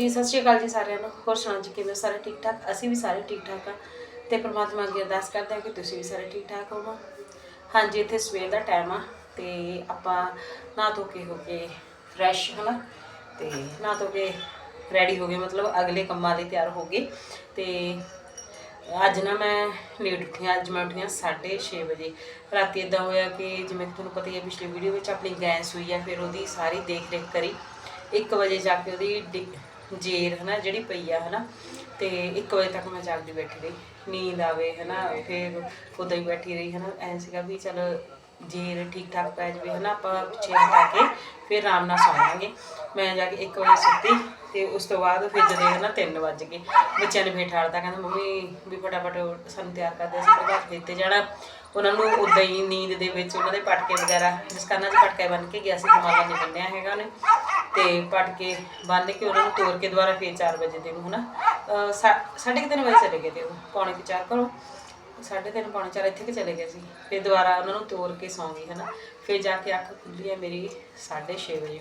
ਜੀ, ਸਤਿ ਸ਼੍ਰੀ ਅਕਾਲ ਜੀ ਸਾਰਿਆਂ ਨੂੰ। ਹੋਰ ਸੁਣਾਓ ਜੀ, ਕਿਵੇਂ ਸਾਰੇ ਠੀਕ ਠਾਕ? ਅਸੀਂ ਵੀ ਸਾਰੇ ਠੀਕ ਠਾਕ ਆ। ਤੇ ਪ੍ਰਮਾਤਮਾ ਅੱਗੇ ਅਰਦਾਸ ਕਰਦੇ ਹਾਂ ਕਿ ਤੁਸੀਂ ਵੀ ਸਾਰੇ ਠੀਕ ਠਾਕ ਹੋਵੋ। ਹਾਂਜੀ, ਇੱਥੇ ਸਵੇਰ ਦਾ ਟਾਈਮ ਆ ਤੇ ਆਪਾਂ ਨਾ ਧੋ ਕੇ ਹੋ ਕੇ ਫਰੈਸ਼ ਹਨਾ? ਤੇ ਨਾ ਧੋ ਕੇ ਰੈਡੀ ਹੋ ਗਏ, ਮਤਲਬ ਅਗਲੇ ਕੰਮਾਂ ਲਈ ਤਿਆਰ ਹੋ ਗਏ। ਤੇ ਅੱਜ ਨਾ ਮੈਂ ਲੇਟ ਉੱਠੀ ਹਾਂ। ਅੱਜ ਮੈਂ ਉੱਠੀ ਹਾਂ 6:30 ਵਜੇ। ਰਾਤੀ ਇਦਾਂ ਹੋਇਆ ਕਿ ਜਿਵੇਂ ਕਿ ਤੁਹਾਨੂੰ ਪਤਾ ਹੀ ਹੈ, ਪਿਛਲੀ ਵੀਡੀਓ ਵਿੱਚ ਆਪਣੀ ਗੈਸ ਹੋਈ ਆ, ਫਿਰ ਉਹਦੀ ਸਾਰੀ ਦੇਖ ਰੇਖ ਕਰੀ। 1 ਵਜੇ ਜਾ ਕੇ ਉਹਦੀ ਡਿ- ਜੇਰ ਹਨਾ, ਜਿਹੜੀ ਪਈ ਆ ਹਨਾ, ਤੇ 1 ਵਜੇ ਤੱਕ ਮੈਂ ਜਾਗਦੀ ਬੈਠੀ ਰਹੀ। ਨੀਂਦ ਆਵੇ ਹਨਾ, ਫਿਰ ਉਦਾਂ ਹੀ ਬੈਠੀ ਰਹੀ ਹਨਾ, ਐਂ ਸੀਗਾ ਵੀ ਚਲ ਜੇਰ ਠੀਕ ਠਾਕ ਪੈ ਜਾਵੇ ਹਨਾ, ਆਪਾਂ ਪਿੱਛੇ ਹਟਾ ਕੇ ਫਿਰ ਆਰਾਮ ਨਾਲ ਸੌਂ ਮੈਂ ਜਾ ਕੇ 1 ਵਜੇ ਸੁੱਤੀ ਤੇ ਉਸ ਤੋਂ ਬਾਅਦ ਫਿਰ ਜਦੋਂ ਹਨਾ 3 ਵੱਜ ਗਏ, ਬੱਚਿਆਂ ਨੇ ਫੇਰ ਠਾਲਤਾ, ਕਹਿੰਦਾ, ਮੰਮੀ, ਵੀ ਫਟਾਫਟ ਸਾਨੂੰ ਤਿਆਰ ਕਰਦੇ ਅਸੀਂ ਪ੍ਰਭਾਤ ਫੇਰ ਤੇ ਜਾਣਾ। ਉਹਨਾਂ ਨੂੰ ਉਦਾਂ ਹੀ ਨੀਂਦ ਦੇ ਵਿੱਚ ਉਹਨਾਂ ਦੇ ਪਟਕੇ ਵਗੈਰਾ, ਜਿਸ ਕੰਨਾਂ 'ਚ ਪਟਕੇ ਬੰਨ ਕੇ ਗਿਆ ਸੀ, ਦਿਮਾਗਾ ਨਹੀਂ ਬੰਨਿਆ ਹੈਗਾ ਉਹਨੇ। ਤੇ ਪਟਕੇ ਬੰਨ ਕੇ ਉਹਨਾਂ ਨੂੰ ਤੋੜ ਕੇ ਦੁਬਾਰਾ ਫੇਰ 4 ਵਜੇ ਦੇ ਨੂੰ ਹਨਾ? ਅਹ ਸਾ- ਸਾਢੇ ਕੁ ਤਿੰਨ ਵਜੇ ਚਲੇ ਗਏ ਤੇ ਉਹ ਪੌਣੇ ਕੁ ਚਾਰ ਕਰੋ ਸਾਢੇ ਤਿੰਨ ਪੌਣੇ ਚਾਰ ਇੱਥੇ ਕਿ ਚਲੇ ਗਏ ਸੀ। ਫਿਰ ਦੁਬਾਰਾ ਉਹਨਾਂ ਨੂੰ ਤੋੜ ਕੇ ਸੌਂ ਗਈ ਹਨਾ? ਫਿਰ ਜਾ ਕੇ ਅੱਖ ਖੁੱਲੀ ਹੈ ਮੇਰੀ 6:30 ਵਜੇ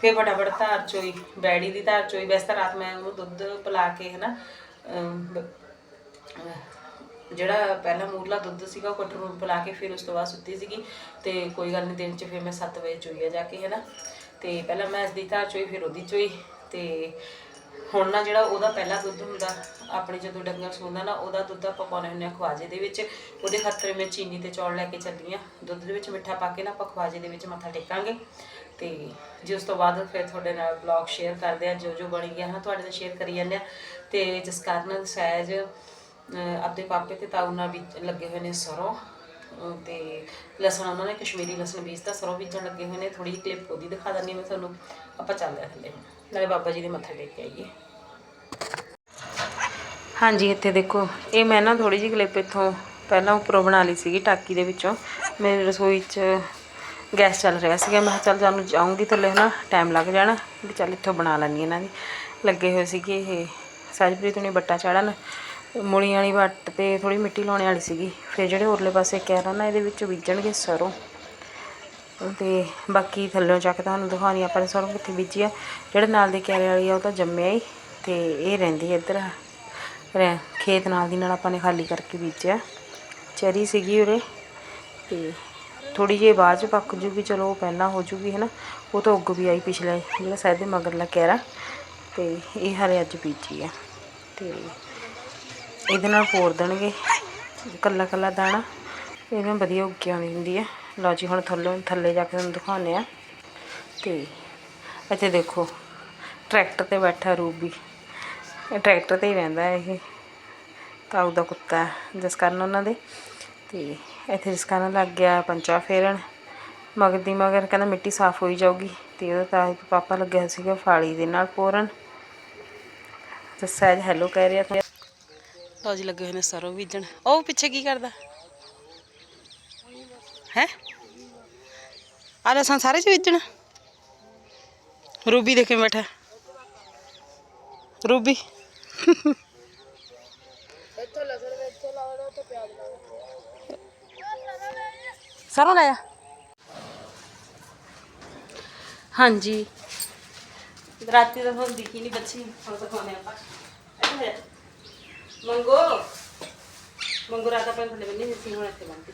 ਫਿਰ ਫਟਾਫਟ ਧਾਰ ਚੋਈ ਬੈੜੀ ਦੀ ਧਾਰ ਚੋਈ। ਵੈਸੇ ਤਾਂ ਰਾਤ ਮੈਂ ਉਹਨੂੰ ਦੁੱਧ ਪਿਲਾ ਕੇ ਹਨਾ ਅਮ, ਜਿਹੜਾ ਪਹਿਲਾ ਮੂਰਲਾ ਦੁੱਧ ਸੀਗਾ ਉਹ ਕਟਰ ਪਿਲਾ ਕੇ ਫਿਰ ਉਸ ਤੋਂ ਬਾਅਦ ਸੁੱਤੀ ਸੀਗੀ। ਤੇ ਕੋਈ ਗੱਲ ਨਹੀਂ ਦਿਨ ਚ ਫਿਰ ਮੈਂ 7 ਵਜੇ ਚੋਈਆ ਜਾ ਕੇ ਹਨਾ? ਤੇ ਪਹਿਲਾਂ ਮੈਂ ਇਸ ਦੀ ਧਾਰ ਚੋਈ, ਫਿਰ ਉਹਦੀ ਚੋਈ ਤੇ ਹੁਣ ਨਾ ਜਿਹੜਾ ਉਹਦਾ ਪਹਿਲਾ ਦੁੱਧ ਹੁੰਦਾ, ਆਪਣੇ ਜਦੋਂ ਡੰਗਰ ਸੂੰਦਾ ਨਾ, ਉਹਦਾ ਦੁੱਧ ਆਪਾਂ ਪਾਉਣੇ ਹੁੰਦੇ ਆ ਖਵਾਜੇ ਦੇ ਵਿੱਚ। ਉਹਦੇ ਖਾਤਰ ਮੈਂ ਚੀਨੀ ਤੇ ਚੌਲ ਲੈ ਕੇ ਚੱਲੀ ਆ। ਦੁੱਧ ਦੇ ਵਿੱਚ ਮਿੱਠਾ ਪਾ ਕੇ ਨਾ ਆਪਾਂ ਖਵਾਜੇ ਦੇ ਵਿੱਚ ਮੱਥਾ ਟੇਕਾਂਗੇ। ਤੇ ਜੇ ਉਸ ਤੋਂ ਬਾਅਦ ਫਿਰ ਤੁਹਾਡੇ ਨਾਲ ਬਲੌਗ ਸ਼ੇਅਰ ਕਰਦੇ ਆ ਜੋ ਜੋ ਬਣ ਗਿਆ ਹਾਂ ਤੁਹਾਡੇ ਨਾਲ ਸ਼ੇਅਰ ਕਰੀ ਜਾਂਦੇ ਆ। ਤੇ ਜਿਸ ਕਾਰਨ ਸਹਿਜ ਆਪਣੇ ਪਾਪੇ ਤੇ ਤਾਊ ਨਾਲ ਵੀ ਲੱਗੇ ਹੋਏ ਨੇ ਸਰੋਂ। ਤੇ ਲਸਣ ਉਹਨਾਂ ਨੇ ਕਸ਼ਮੀਰੀ ਲਸਣ ਬੀਜਦਾ ਸਰੋਂ ਬੀਜਣ ਲੱਗੇ ਹੋਏ ਨੇ ਥੋੜੀ ਜਿਹੀ ਕਲਿੱਪ ਉਹਦੀ ਦਿਖਾ ਦਿੰਦੀ ਮੈਂ ਤੁਹਾਨੂੰ, ਆਪਾਂ ਚੱਲਦੇ ਹਾਂ। ਥੱਲੇ ਨਾਲੇ ਬਾਬਾ ਜੀ ਦੇ ਮੱਥਾ ਟੇਕ ਕੇ ਆਈਏ। ਹਾਂਜੀ, ਇੱਥੇ ਦੇਖੋ, ਇਹ ਮੈਂ ਨਾ ਥੋੜੀ ਜਿਹੀ ਕਲਿੱਪ ਇੱਥੋਂ ਪਹਿਲਾਂ ਉੱਪਰੋਂ ਬਣਾ ਲਈ ਸੀਗੀ, ਟਾਕੀ ਦੇ ਵਿੱਚੋਂ। ਮੇਰੀ ਰਸੋਈ 'ਚ ਗੈਸ ਚੱਲ ਰਿਹਾ ਸੀਗਾ, ਮੈਂ ਕਿਹਾ ਚੱਲ ਜਾਨੂੰ ਜਾਊਂਗੀ ਥੱਲੇ ਨਾ ਟਾਈਮ ਲੱਗ ਜਾਣਾ, ਵੀ ਚੱਲ ਇੱਥੋਂ ਬਣਾ ਲੈਣੀ ਇਹਨਾਂ ਦੀ। ਲੱਗੇ ਹੋਏ ਸੀਗੇ ਇਹ, ਸਹਿਜਪ੍ਰੀਤ ਨੇ ਬੱਟਾ ਚਾੜਨ। ਮੂਲੀਆਂ ਵਾਲੀ ਵੱਟ ਤੇ ਥੋੜੀ ਮਿੱਟੀ ਲਾਉਣੇ ਵਾਲੀ ਸੀਗੀ। ਫਿਰ ਜਿਹੜੇ ਉਰਲੇ ਪਾਸੇ ਕਹਿ ਨਾ, ਇਹਦੇ ਵਿੱਚ ਬੀਜਣਗੇ ਸਰੋਂ। ਤੇ ਬਾਕੀ ਥੱਲੋਂ ਚੱਕ ਤੁਹਾਨੂੰ ਦਿਖਾਉਣੀ ਆਪਾਂ ਨੇ ਸਰੋਂ ਕਿੱਥੇ ਬੀਜੀ ਆ? ਜਿਹੜੇ ਨਾਲ ਦੀ ਕੈਰੇ ਵਾਲੀ ਆ, ਉਹ ਤਾਂ ਜੰਮਿਆ ਹੀ। ਤੇ ਇਹ ਰਹਿੰਦੀ ਇੱਧਰ। ਰਹਿ- ਖੇਤ ਨਾਲ ਦੀ ਨਾਲ ਆਪਾਂ ਨੇ ਖਾਲੀ ਕਰਕੇ ਬੀਜਿਆ। ਚਰੀ ਸੀਗੀ ਉਰੇ। ਤੇ ਥੋੜੀ ਜਿਹੀ ਬਾਅਦ ਚ ਪੱਕ ਜੂਗੀ, ਚਲੋ ਉਹ ਪਹਿਲਾਂ ਹੋ ਜੂਗੀ, ਹਨਾ? ਉਹ ਤਾਂ ਉੱਗ ਵੀ ਆਈ ਪਿਛਲੇ, ਜਿਹੜਾ ਸਾਇਦ ਦੇ ਮਗਰਲਾ ਕੈਰਾ। ਤੇ ਇਹ ਹਰੇ ਅੱਜ ਬੀਜੀ ਆ। ਤੇ ਇਹਦੇ ਨਾਲ ਪੋਰ ਦੇਣਗੇ। ਕੱਲਾ ਕੱਲਾ ਦਾਣਾ। ਇਹਨਾਂ ਵਧੀਆ ਉੱਗੀ ਆਉਂਦੀ ਹੁੰਦੀ ਹੈ ਲਓ ਜੀ, ਹੁਣ ਥੱਲੇ ਥੱਲੇ ਜਾ ਕੇ ਤੁਹਾਨੂੰ ਦਿਖਾਉਂਦੇ ਆ। ਤੇ ਇੱਥੇ ਦੇਖੋ, ਟਰੈਕਟਰ ਤੇ ਬੈਠਾ ਰੂਬੀ। ਇਹ ਟਰੈਕਟਰ ਤੇ ਹੀ ਰਹਿੰਦਾ ਇਹ। ਤਾਊ ਦਾ ਕੁੱਤਾ ਜਿਸ ਕਾਰਨ ਉਹਨਾਂ ਦੇ। ਤੇ ਇੱਥੇ ਜਿਸ ਕਾਰਨ ਲੱਗ ਗਿਆ ਪੰਚਾ ਫੇਰਨ। ਮਗਰ ਦੀ ਮਗਰ ਕਹਿੰਦਾ ਮਿੱਟੀ ਸਾਫ਼ ਹੋਈ ਜਾਊਗੀ। ਤੇ ਉਹਦਾ ਤਾਂ ਪਾਪਾ ਲੱਗਿਆ ਸੀਗਾ ਫਾਲੀ ਦੇ ਨਾਲ ਪੋਰਨ। ਤੇ ਸਹਿਜ ਹੈਲੋ ਕਹਿ ਰਿਹਾ ਲਓ ਜੀ ਲੱਗੇ ਹੋਏ ਨੇ ਸਰੋਂ ਬੀਜਣ ਉਹ ਪਿੱਛੇ ਕੀ ਕਰਦਾ? ਹੈ? ਆ ਲਸਾਂ ਸਾਰੇ ਚ ਬੀਜਣ ਰੂਬੀ ਦੇ ਕੇ ਬੈਠਾ। ਰੂਬੀ। ਸਰੋਂ ਲੈ ਆ। ਹਾਂਜੀ। ਰਾਤੀ ਤਾਂ ਹੁਣ ਦਿਖੀ ਨਹੀਂ ਬੱਚੀ ਹੁਣ ਦਿਖਾਉਂਦੇ ਆਪਾਂ। ਇੱਥੇ। ਮੰਗੋ। ਮੰਗੋ ਰਾਤ ਆਪਾਂ ਥੱਲੇ ਬੰਨੀ ਸੀ ਹੁਣ ਇੱਥੇ ਬੰਨ੍ਹਤੀ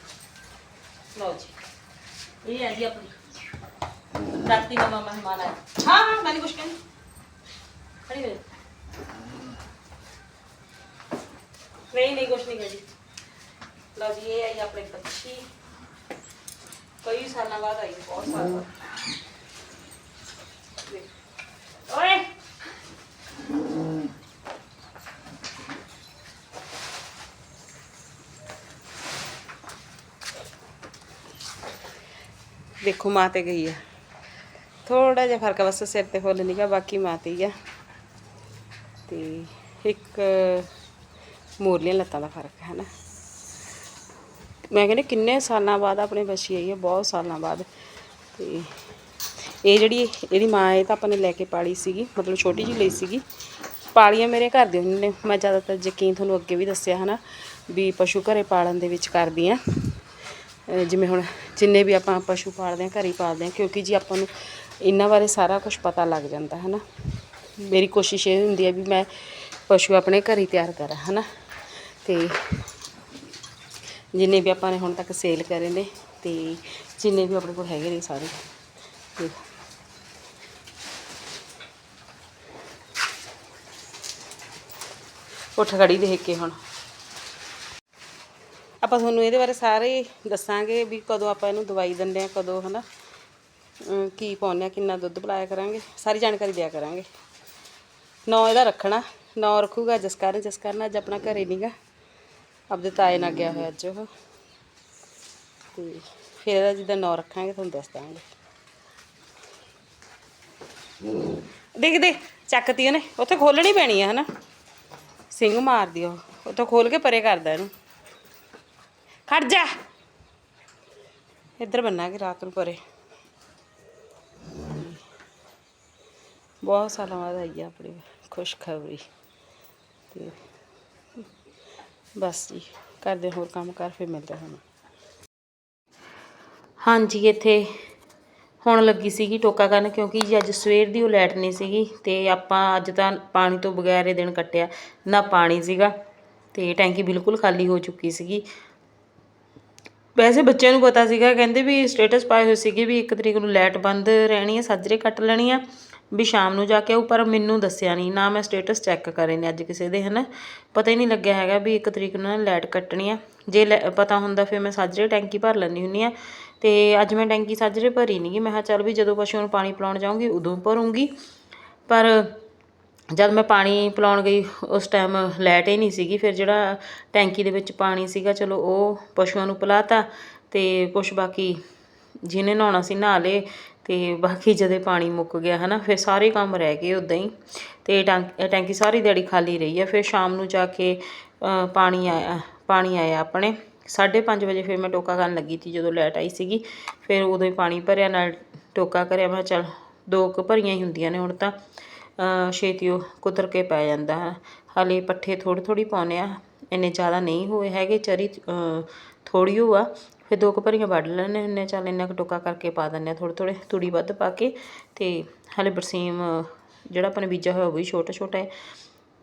ਲਓ ਜੀ। ਇਹ ਹੈ ਜੀ ਆਪਣੀ। ਰਾਤੀ ਨਵਾਂ ਮਹਿਮਾਨ ਆਇਆ। ਹਾਂ ਹਾਂ, ਮੈਂ ਕੁਛ ਕਹਿੰਦੀ। ਖੜੀ ਹੋ ਨਹੀਂ ਨਹੀਂ, ਕੁਛ ਨਹੀਂ ਕਹਿੰਦੀ। ਲਓ ਜੀ, ਇਹ ਆਈ ਆਪਣੇ ਬੱਚੀ। ਕਈ ਸਾਲਾਂ ਬਾਅਦ ਆਈ, ਬਹੁਤ ਸਾਲ ਬਾਅਦ ਦੇਖ। ਓਏ ਦੇਖੋ ਮਾਂ ਤੇ ਗਈ ਆ। ਥੋੜਾ ਜਿਹਾ ਫ਼ਰਕ ਆ, ਬਸ ਸਿਰ ਤੇ ਫੁੱਲ ਨਿਗਾ ਬਾਕੀ ਮਾਂ ਤੇ ਹੀ ਆ। ਤੇ ਇੱਕ ਮੋਰਲੀਆਂ ਲੱਤਾਂ ਦਾ ਫ਼ਰਕ ਹੈ ਨਾ। ਮੈਂ ਕਹਿੰਦੀ ਕਿੰਨੇ ਸਾਲਾਂ ਬਾਅਦ ਆਪਣੇ ਬੱਚੀ ਆਈ ਹੈ ਬਹੁਤ ਸਾਲਾਂ ਬਾਅਦ। ਤੇ ਇਹ ਜਿਹੜੀ ਇਹਦੀ ਮਾਂ, ਇਹ ਤਾਂ ਆਪਾਂ ਨੇ ਲੈ ਕੇ ਪਾਲੀ ਸੀਗੀ, ਮਤਲਬ ਛੋਟੀ ਜਿਹੀ ਲਈ ਸੀਗੀ। ਪਾਲੀਆਂ ਮੇਰੇ ਘਰ ਦੇ ਉਹਨਾਂ ਨੇ ਮੈਂ ਜ਼ਿਆਦਾਤਰ ਯਕੀਨ ਤੁਹਾਨੂੰ ਅੱਗੇ ਵੀ ਦੱਸਿਆ ਹਨਾ, ਵੀ ਪਸ਼ੂ ਘਰੇ ਪਾਲਣ ਦੇ ਵਿੱਚ ਕਰਦੀ ਆ। ਜਿਵੇਂ ਹੁਣ ਜਿੰਨੇ ਵੀ ਆਪਾਂ ਪਸ਼ੂ ਪਾਲਦੇ ਆ ਘਰੇ ਹੀ ਪਾਲਦੇ ਆ ਕਿਉਂਕਿ ਜੀ ਆਪਾਂ ਨੂੰ ਇਹਨਾਂ ਬਾਰੇ ਸਾਰਾ ਕੁਝ ਪਤਾ ਲੱਗ ਜਾਂਦਾ ਹੈ ਨਾ ਮੇਰੀ ਕੋਸ਼ਿਸ਼ ਇਹ ਹੁੰਦੀ ਹੈ ਵੀ ਮੈਂ ਪਸ਼ੂ ਆਪਣੇ ਘਰ ਹੀ ਤਿਆਰ ਕਰਾਂ ਹੈ ਨਾ ਤੇ ਜਿੰਨੇ ਵੀ ਆਪਾਂ ਨੇ ਹੁਣ ਤੱਕ ਸੇਲ ਕਰੇ ਨੇ, ਤੇ ਜਿੰਨੇ ਵੀ ਆਪਣੇ ਕੋਲ ਹੈਗੇ ਨੇ ਸਾਰੇ। ਤੇ ਉੱਠ ਖੜੀ ਦੇਖ ਕੇ ਹੁਣ। ਆਪਾਂ ਤੁਹਾਨੂੰ ਇਹਦੇ ਬਾਰੇ ਸਾਰੇ ਦੱਸਾਂਗੇ ਵੀ ਕਦੋਂ ਆਪਾਂ ਇਹਨੂੰ ਦਵਾਈ ਦਿੰਦੇ ਆ ਕਦੋਂ ਹਨਾ। ਅਮ ਕੀ ਪਾਉਂਦੇ ਆ ਕਿੰਨਾ ਦੁੱਧ ਪਿਲਾਇਆ ਕਰਾਂਗੇ, ਸਾਰੀ ਜਾਣਕਾਰੀ ਦਿਆ ਕਰਾਂਗੇ। ਨੌ ਇਹਦਾ ਰੱਖਣਾ, ਨਾਂ ਰੱਖੂਗਾ ਜਸਕਰਨ ਜਸਕਰਨ ਅੱਜ ਆਪਣਾ ਘਰੇ ਨਹੀਂਗਾ ਆਪਦੇ ਤਾਏ ਨਾਲ ਗਿਆ ਹੋਇਆ ਅੱਜ ਉਹ। ਤੇ ਫਿਰ ਇਹਦਾ ਜਿੱਦਾਂ ਨੌ ਰੱਖਾਂਗੇ, ਤੁਹਾਨੂੰ ਦੱਸ ਦਾਂਗੇ। ਦੇਖ ਦੇ ਚੱਕਤੀ ਉਹਨੇ। ਉੱਥੇ ਖੋਲਣੀ ਪੈਣੀ ਆ, ਹਨਾ। ਸਿੰਘ ਮਾਰਦੀ ਉਹ। ਉੱਥੋਂ ਖੋਲ ਕੇ ਪਰੇ ਕਰਦਾ ਇਹਨੂੰ। ਖੜ ਜਾ। ਇੱਧਰ ਬੰਨਾਂਗੇ ਰਾਤ ਨੂੰ ਪਰੇ। ਬਹੁਤ ਸਾਲਾਂ ਬਾਅਦ ਆਈ ਆ ਆਪਣੀ ਖੁਸ਼ਖਬਰੀ। ਤੇ ਬਸ ਜੀ ਕਰਦੇ ਹੋਰ ਕੰਮ ਕਰ ਫਿਰ ਮਿਲਦੇ ਹਾਂ ਹਾਂਜੀ, ਇੱਥੇ ਹੁਣ ਲੱਗੀ ਸੀਗੀ ਟੋਕਾ ਕਰਨ ਕਿਉਂਕਿ ਜੀ ਅੱਜ ਸਵੇਰ ਦੀ ਉਹ ਲਾਈਟ ਨਹੀਂ ਸੀਗੀ ਤੇ ਆਪਾਂ ਅੱਜ ਤਾਂ ਪਾਣੀ ਤੋਂ ਬਗੈਰ ਇਹ ਦਿਨ ਕੱਟਿਆ, ਨਾ ਪਾਣੀ ਸੀਗਾ ਤੇ ਟੈਂਕੀ ਬਿਲਕੁਲ ਖਾਲੀ ਹੋ ਚੁੱਕੀ ਸੀਗੀ। ਵੈਸੇ ਬੱਚਿਆਂ ਨੂੰ ਪਤਾ ਸੀਗਾ, ਕਹਿੰਦੇ ਵੀ ਸਟੇਟਸ ਪਾਏ ਹੋਏ ਸੀਗੇ ਵੀ ਇੱਕ ਤਰੀਕ ਨੂੰ ਲਾਈਟ ਬੰਦ ਰਹਿਣੀ ਹੈ ਸਾਜਰੇ ਕੱਟ ਲੈਣੀ ਆ, ਵੀ ਸ਼ਾਮ ਨੂੰ ਜਾ ਕੇ ਆਊ, ਪਰ ਮੈਨੂੰ ਦੱਸਿਆ ਨਹੀਂ ਨਾ ਮੈਂ ਸਟੇਟਸ ਚੈੱਕ ਕਰੇ ਨੇ ਅੱਜ ਕਿਸੇ ਦੇ, ਹਨਾ। ਪਤਾ ਹੀ ਨਹੀਂ ਲੱਗਿਆ ਹੈਗਾ ਵੀ ਇੱਕ ਤਰੀਕ ਨੂੰ ਲਾਈਟ ਕੱਟਣੀ ਆ। ਜੇ ਲੈ- ਪਤਾ ਹੁੰਦਾ ਫਿਰ ਮੈਂ ਸਾਜਰੇ ਟੈਂਕੀ ਭਰ ਲੈਂਦੀ ਹੁੰਨੀ ਆ, ਤੇ ਅੱਜ ਮੈਂ ਟੈਂਕੀ ਸਾਜਰੇ ਭਰੀ ਨਹੀਂਗੀ ਮੈਂ ਕਿਹਾ ਚੱਲ ਵੀ ਜਦੋਂ ਪਸ਼ੂਆਂ ਨੂੰ ਪਾਣੀ ਪਿਲਾਉਣ ਜਾਊਂਗੀ, ਉਦੋਂ ਭਰੂੰਗੀ। ਪਰ ਜਦ ਮੈਂ ਪਾਣੀ ਪਿਲਾਉਣ ਗਈ, ਉਸ ਟਾਈਮ ਲਾਈਟ ਹੀ ਨਹੀਂ ਸੀਗੀ, ਫਿਰ ਜਿਹੜਾ ਟੈਂਕੀ ਦੇ ਵਿੱਚ ਪਾਣੀ ਸੀਗਾ, ਚਲੋ ਉਹ ਪਸ਼ੂਆਂ ਨੂੰ ਪਿਲਾ ਤਾ ਅਤੇ ਕੁਛ ਬਾਕੀ ਜਿਹਨੇ ਨਹਾਉਣਾ ਸੀ ਨਹਾ ਲਏ ਅਤੇ ਬਾਕੀ ਜਦੇ ਪਾਣੀ ਮੁੱਕ ਗਿਆ ਹੈ ਨਾ ਫਿਰ ਸਾਰੇ ਕੰਮ ਰਹਿ ਗਏ ਉੱਦਾਂ ਹੀ ਅਤੇ ਟੈਂਕ- ਟੈਂਕੀ ਸਾਰੀ ਦਿਹਾੜੀ ਖਾਲੀ ਰਹੀ ਆ, ਫਿਰ ਸ਼ਾਮ ਨੂੰ ਜਾ ਕੇ ਪਾਣੀ ਆਇਆ ਪਾਣੀ ਆਇਆ ਆਪਣੇ 5:30 ਵਜੇ ਫਿਰ ਮੈਂ ਟੋਕਾ ਕਰਨ ਲੱਗੀ ਸੀ, ਜਦੋਂ ਲਾਈਟ ਆਈ ਸੀਗੀ, ਫਿਰ ਉਦੋਂ ਹੀ ਪਾਣੀ ਭਰਿਆ, ਨਾਲ ਟੋਕਾ ਕਰਿਆ, ਮੈਂ ਕਿਹਾ ਚੱਲ ਦੋ ਕੁ ਭਰੀਆਂ ਹੀ ਹੁੰਦੀਆਂ ਨੇ ਹੁਣ ਤਾਂ। ਛੇਤੀ ਉਹ ਕੁਤਰ ਕੇ ਪੈ ਜਾਂਦਾ ਹੈ। ਹਾਲੇ ਪੱਠੇ ਥੋੜ੍ਹੀ ਥੋੜ੍ਹੀ ਪਾਉਂਦੇ ਆ ਇੰਨੇ ਜ਼ਿਆਦਾ ਨਹੀਂ ਹੋਏ ਹੈਗੇ, ਚਰੀ ਥੋੜ੍ਹੀ ਹੋ ਆ। ਫਿਰ ਦੋ ਕੁ ਭਰੀਆਂ ਵੱਢ ਲੈਂਦੇ ਹੁੰਦੇ ਹਾਂ। ਚੱਲ ਇੰਨਾ ਕੁ ਟੋਕਾ ਕਰਕੇ ਪਾ ਦਿੰਦੇ ਹਾਂ ਥੋੜ੍ਹੇ ਥੋੜ੍ਹੇ, ਤੂੜੀ ਵੱਧ ਪਾ ਕੇ ਅਤੇ ਹਾਲੇ ਬਰਸੀਮ, ਜਿਹੜਾ ਆਪਾਂ ਨੇ ਬੀਜਾ ਹੋਇਆ ਉਹ ਵੀ ਛੋਟਾ ਛੋਟਾ ਹੈ।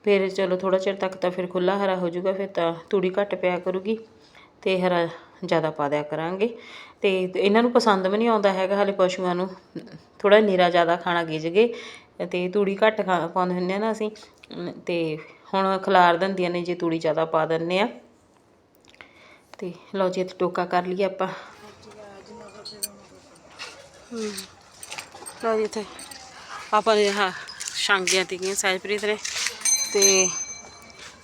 ਫਿਰ ਚਲੋ ਥੋੜ੍ਹਾ ਚਿਰ ਤੱਕ ਤਾਂ ਫਿਰ ਖੁੱਲਾ ਹਰਾ ਹੋ ਜਾਊਗਾ, ਫਿਰ ਤਾਂ ਤੂੜੀ ਘੱਟ ਪਿਆ ਕਰੂਗੀ ਅਤੇ ਹਰਾ ਜ਼ਿਆਦਾ ਪਾ ਦਿਆ ਕਰਾਂਗੇ। ਅਤੇ ਇਹਨਾਂ ਨੂੰ ਪਸੰਦ ਵੀ ਨਹੀਂ ਆਉਂਦਾ ਹੈਗਾ, ਹਾਲੇ ਪਸ਼ੂਆਂ ਨੂੰ। ਥੋੜ੍ਹਾ ਨੀਰਾ ਜ਼ਿਆਦਾ ਖਾਣਾ ਗਿੱਝ ਗਏ। ਅਤੇ ਤੂੜੀ ਘੱਟ ਖਾ ਪਾਉਂਦੇ ਹੁੰਦੇ ਹਾਂ ਨਾ ਅਸੀਂ ਅਤੇ ਹੁਣ ਖਿਲਾਰ ਦਿੰਦੀਆਂ ਨੇ ਜੇ ਤੂੜੀ ਜ਼ਿਆਦਾ ਪਾ ਦਿੰਦੇ ਹਾਂ ਅਤੇ ਲਓ ਜੀ, ਇੱਥੇ ਟੋਕਾ ਕਰ ਲਈਏ ਆਪਾਂ। ਲਓ ਜੀ, ਇੱਥੇ ਆਪਾਂ ਨੇ ਹਾਂ ਛਾਂਗੀਆਂ ਤੀਗੀਆਂ ਸਹਿਜਪ੍ਰੀਤ ਨੇ ਤੇ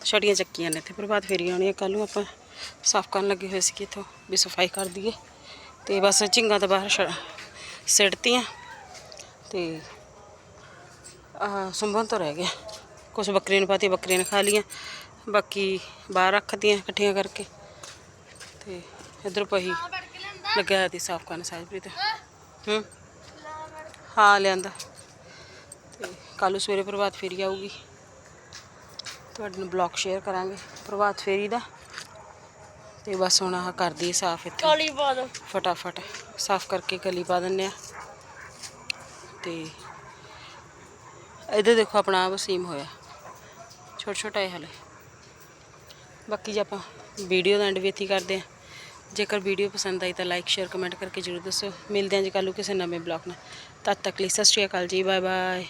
ਛੜੀਆਂ ਚੱਕੀਆਂ ਨੇ ਇੱਥੇ ਪ੍ਰਭਾਤ ਫੇਰੀਆਂ ਆਉਣੀਆਂ। ਕੱਲ ਨੂੰ ਆਪਾਂ ਸਾਫ਼ ਕਰਨ ਲੱਗੇ ਹੋਏ ਸੀ ਕਿ ਇੱਥੋਂ, ਵੀ ਸਫ਼ਾਈ ਕਰ ਦਈਏ। ਤੇ ਬਸ ਝਿੰਗਾਂ ਤਾਂ ਬਾਹਰ ਛੜ ਸਿੱਟਤੀਆਂ। ਤੇ ਸੁੰਭਣ ਤੋਂ ਰਹਿ ਗਿਆ। ਕੁਛ ਬੱਕਰੀਆਂ ਨੂੰ ਪਾਤੀ ਬੱਕਰੀਆਂ ਨੇ ਖਾ ਲੀਆਂ ਬਾਕੀ ਬਾਹਰ ਰੱਖਤੀਆਂ ਇਕੱਠੀਆਂ ਕਰਕੇ। ਤੇ ਇਧਰ ਪਹੀ ਲੱਗਿਆ ਸੀ ਸਾਫ਼ ਕਰਨ ਸਹਿਜਪ੍ਰੀਤ ਹੂੰ? ਹਾਂ ਲਿਆਂਦਾ। ਤੇ ਕੱਲ੍ਹ ਨੂੰ ਸਵੇਰੇ ਪ੍ਰਭਾਤ ਫੇਰੀ ਆਊਗੀ। ਤੁਹਾਡੇ ਨੂੰ ਬਲੌਗ ਸ਼ੇਅਰ ਕਰਾਂਗੇ। ਪ੍ਰਭਾਤ ਫੇਰੀ ਦਾ। ਤੇ ਬਸ ਹੁਣ ਆਹ ਕਰਦੀ ਸਾਫ਼ ਇੱਥੇ। ਕਾਲੀ ਪਾ ਦੋ। ਫਟਾਫਟ। ਸਾਫ਼ ਕਰਕੇ ਗਲੀ ਪਾ ਦਿੰਨੇ ਆ। ਤੇ ਇਹਦੇ ਦੇਖੋ ਆਪਣਾ ਆਹ ਵਸੀਮ ਹੋਇਆ। ਛੋਟਾ ਛੋਟਾ ਇਹ ਹਲੇ। ਬਾਕੀ ਜੇ ਆਪਾਂ ਵੀਡੀਓ ਦਾ ਐਂਡ ਵੀ ਇੱਥੇ ਕਰਦੇ ਆ ਜੇਕਰ ਵੀਡੀਓ ਪਸੰਦ ਆਈ ਤਾਂ ਲਾਈਕ ਸ਼ੇਅਰ ਕਮੈਂਟ ਕਰਕੇ ਜਰੂਰ ਦੱਸੋ ਮਿਲਦੇ ਹਾਂ ਜੀ ਕੱਲ੍ਹ ਨੂੰ ਕਿਸੇ ਨਵੇਂ ਬਲੌਗ ਨਾਲ। ਤਦ ਤੱਕ ਲਈ ਸਤਿ ਸ਼੍ਰੀ ਅਕਾਲ ਜੀ ਬਾਏ ਬਾਏ